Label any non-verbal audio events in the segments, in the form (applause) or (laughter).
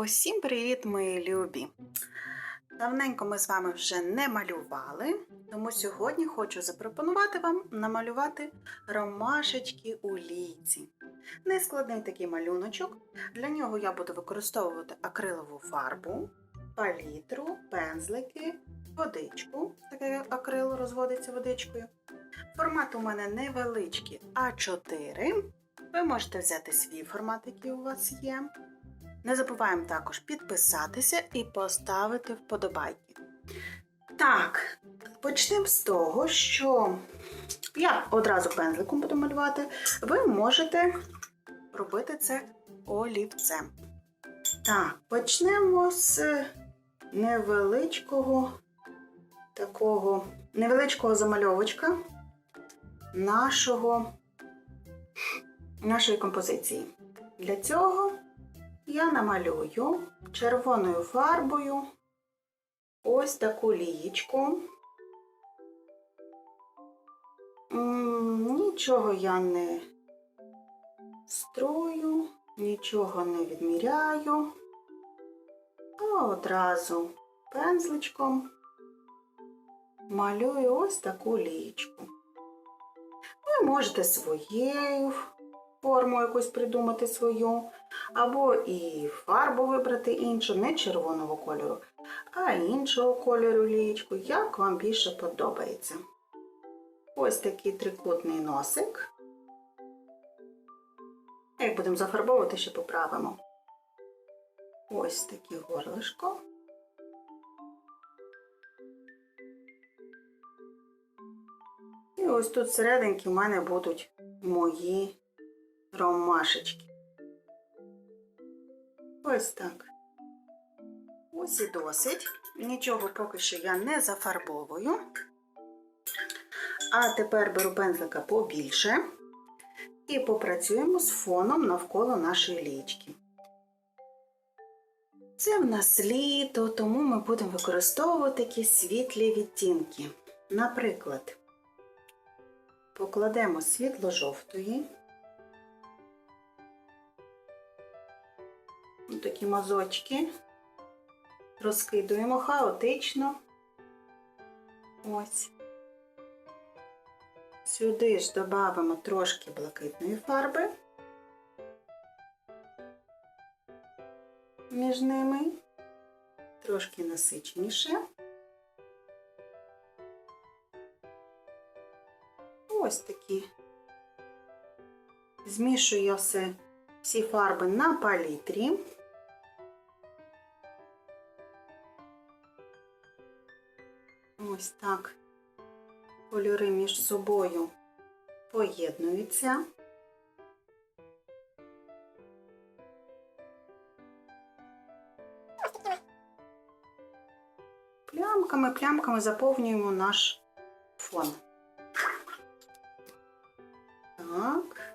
Усім привіт, мої любі! Давненько ми з вами вже не малювали, тому сьогодні хочу запропонувати вам намалювати ромашечки у лійці. Нескладний такий малюночок. Для нього я буду використовувати акрилову фарбу, палітру, пензлики, водичку. Таке акрил розводиться водичкою. Формат у мене невеличкий А4. Ви можете взяти свій формат, який у вас є. Не забуваємо також підписатися і поставити вподобайки. Так, почнемо з того, що я одразу пензликом буду малювати. Ви можете робити це олівцем. Так, почнемо з невеличкого такого невеличкого замальовочка нашого, нашої композиції. Для цього я намалюю червоною фарбою ось таку лієчку. Нічого я не строю, нічого не відміряю, а одразу пензличком малюю ось таку лієчку. Ви можете своєю форму якусь придумати свою, або і фарбу вибрати іншу, не червоного кольору, а іншого кольору лієчку, як вам більше подобається. Ось такий трикутний носик. Як будемо зафарбовувати, ще поправимо. Ось таке горлишко. І ось тут всерединки в мене будуть мої ромашечки. Ось так. Ось і досить. Нічого поки що я не зафарбовую. А тепер беру пензлика побільше і попрацюємо з фоном навколо нашої лічки. Це в нас літо, тому ми будемо використовувати такі світлі відтінки. Наприклад, покладемо світло-жовтої. Такі мазочки, розкидуємо хаотично. Ось. Сюди ж додамо трошки блакитної фарби між ними, трошки насиченіше. Ось такі. Змішую я все, всі фарби на палітрі. Ось так кольори між собою поєднуються. Плямками, плямками заповнюємо наш фон. Так,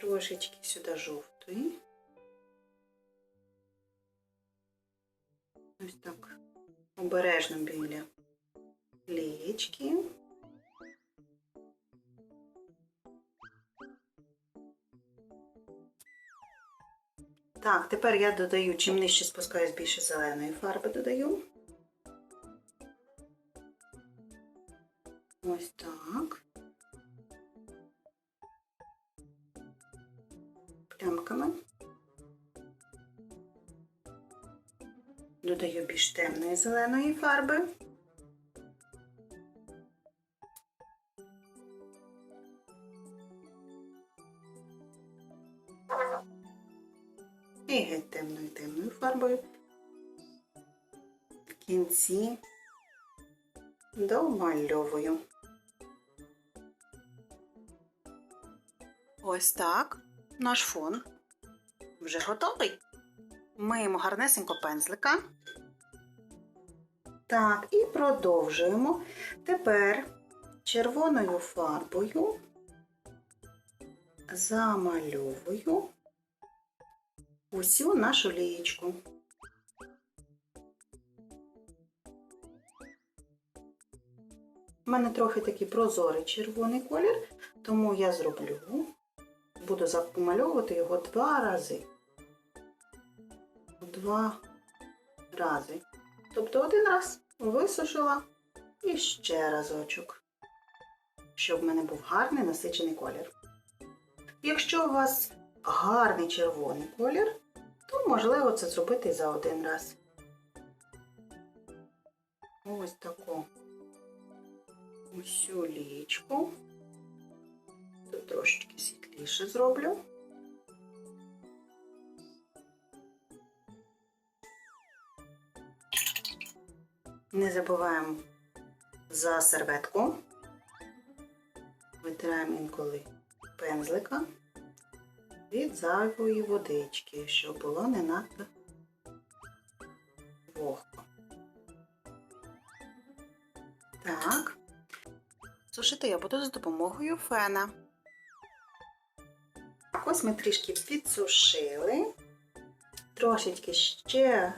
трошечки сюди жовтої. Обережно біля лієчки. Так, тепер я додаю, чим нижче спускаюсь, більше зеленої фарби додаю. Більш темної зеленої фарби. І геть темною темною фарбою. В кінці домальовую. Ось так наш фон вже готовий. Миємо гарнесенько пензлика. Так, і продовжуємо. Тепер червоною фарбою замальовую усю нашу лієчку. У мене трохи такий прозорий червоний колір, тому я зроблю, буду замальовувати його два рази. два рази. Тобто один раз висушила і ще разочок, щоб в мене був гарний насичений колір. Якщо у вас гарний червоний колір, то можливо це зробити за один раз. Ось таку усю лічку. Тут трошечки світліше зроблю. Не забуваємо за серветку. Витираємо інколи пензлика від зайвої водички, щоб було не надто вогко. Так. Сушити я буду за допомогою фена. Ось ми трішки підсушили. Трошечки ще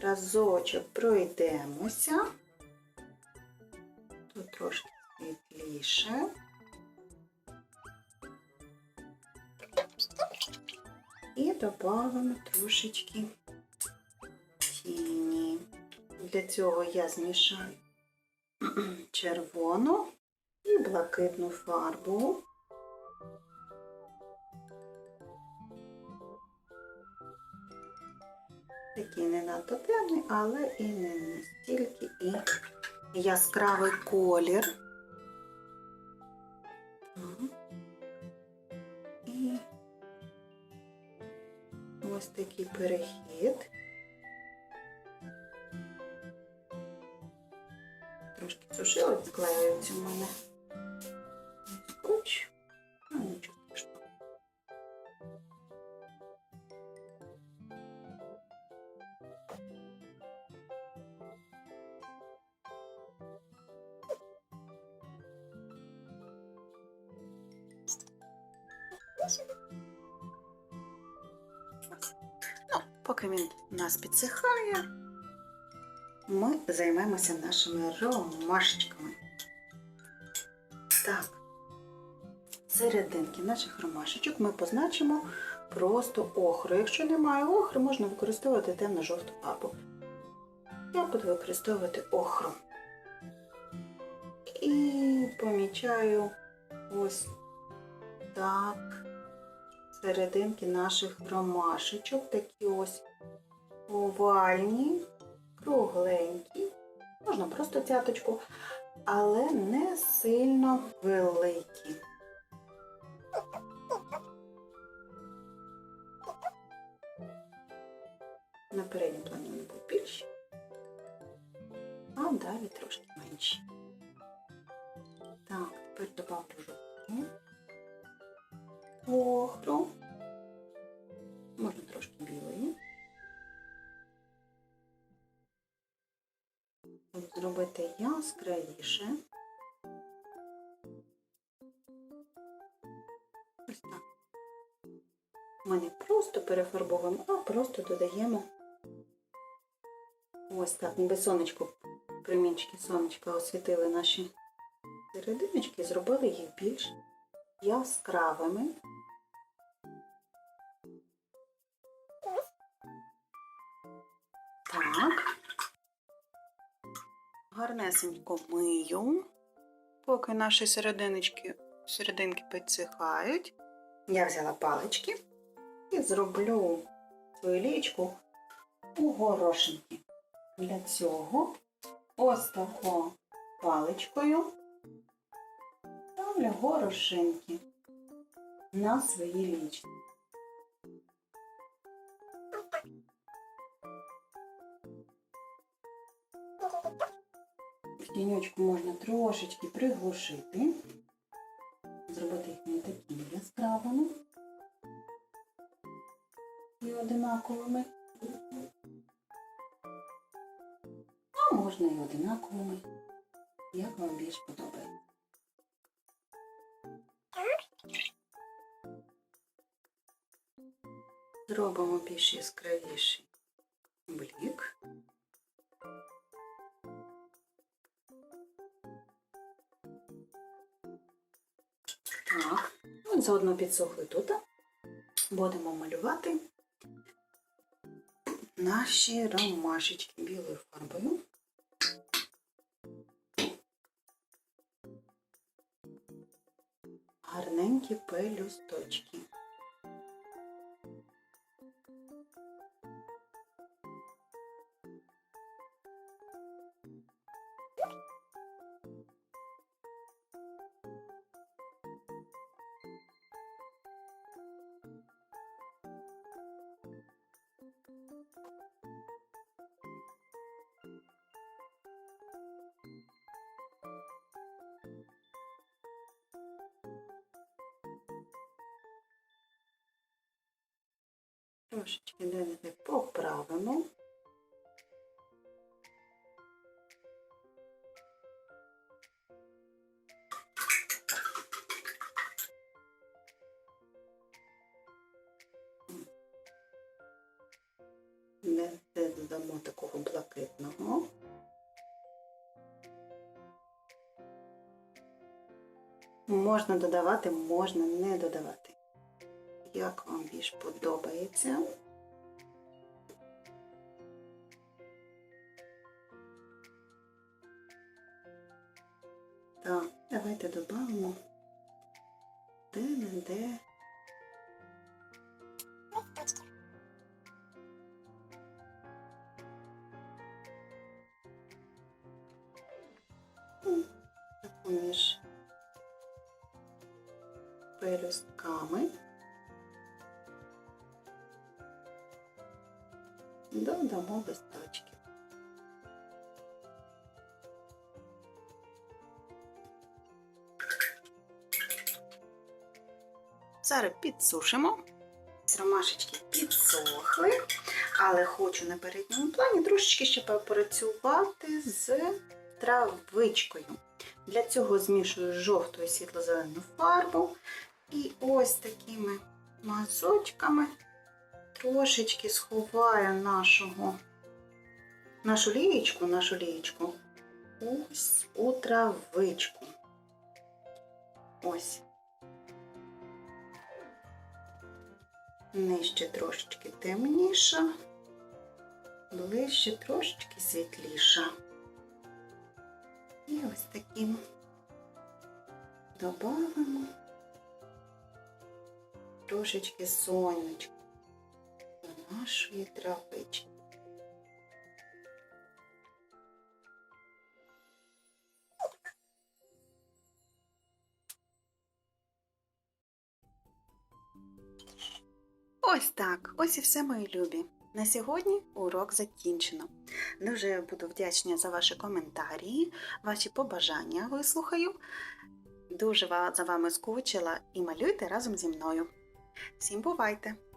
разочок пройдемося. Тут трошки світліше. І додамо трошечки тіні. Для цього я змішаю (clears throat) червону і блакитну фарбу. Не надто темний, але і не настільки і яскравий колір. І ось такий перехід. Ну, поки він у нас підсихає, ми займемося нашими ромашечками. Так, серединки наших ромашечок ми позначимо просто охру. Якщо немає охри, можна використовувати темно-жовту фарбу. Я буду використовувати охру. І помічаю ось так серединки наших ромашечок, такі ось овальні, кругленькі, можна просто цяточку, але не сильно великі. На передньому плані будуть більші, а далі трошки менші. Так, тепер добавлю жовтку. Охру. Можна трошки білої. Зробити яскравіше. Ось так. Ми не просто перефарбовуємо, а просто додаємо ось так, ніби сонечко, примінчики сонечка освітили наші серединочки і зробили їх більш яскравими. Так. Гарнесенько мию, поки наші серединочки, серединки підсихають. Я взяла палички і зроблю свою лічку у горошинки. Для цього ось тако паличкою ставлю горошинки на свої лічки. Тіньочку можна трошечки приглушити, зробити їх не такими яскравими і одинаковими. А можна і одинаковими, як вам більш подобається. Зробимо більш яскравіший заодно підсохли тут. Будемо малювати наші ромашечки білою фарбою. Гарненькі пелюсточки. Трошечки далі поправимо. Не додамо такого блакитного. Можна додавати, можна не додавати. Як вам більш подобається. Так, давайте додамо де-не-де. Ну, пелюстками. Додамо листочки. Зараз підсушимо. Ромашечки підсохли, але хочу на передньому плані трошечки ще попрацювати з травичкою. Для цього змішую жовту і світло-зелену фарбу. І ось такими мазочками трошечки сховаю нашого, нашу лієчку, нашу лієчку ось у травичку. Ось. Нижче трошечки темніша, ближче трошечки світліша. І ось таким додамо трошечки сонечка нашої травички. Ось так, ось і все, мої любі. На сьогодні урок закінчено. Дуже буду вдячна за ваші коментарі, ваші побажання вислухаю. Дуже за вами скучила і малюйте разом зі мною. Всім бувайте!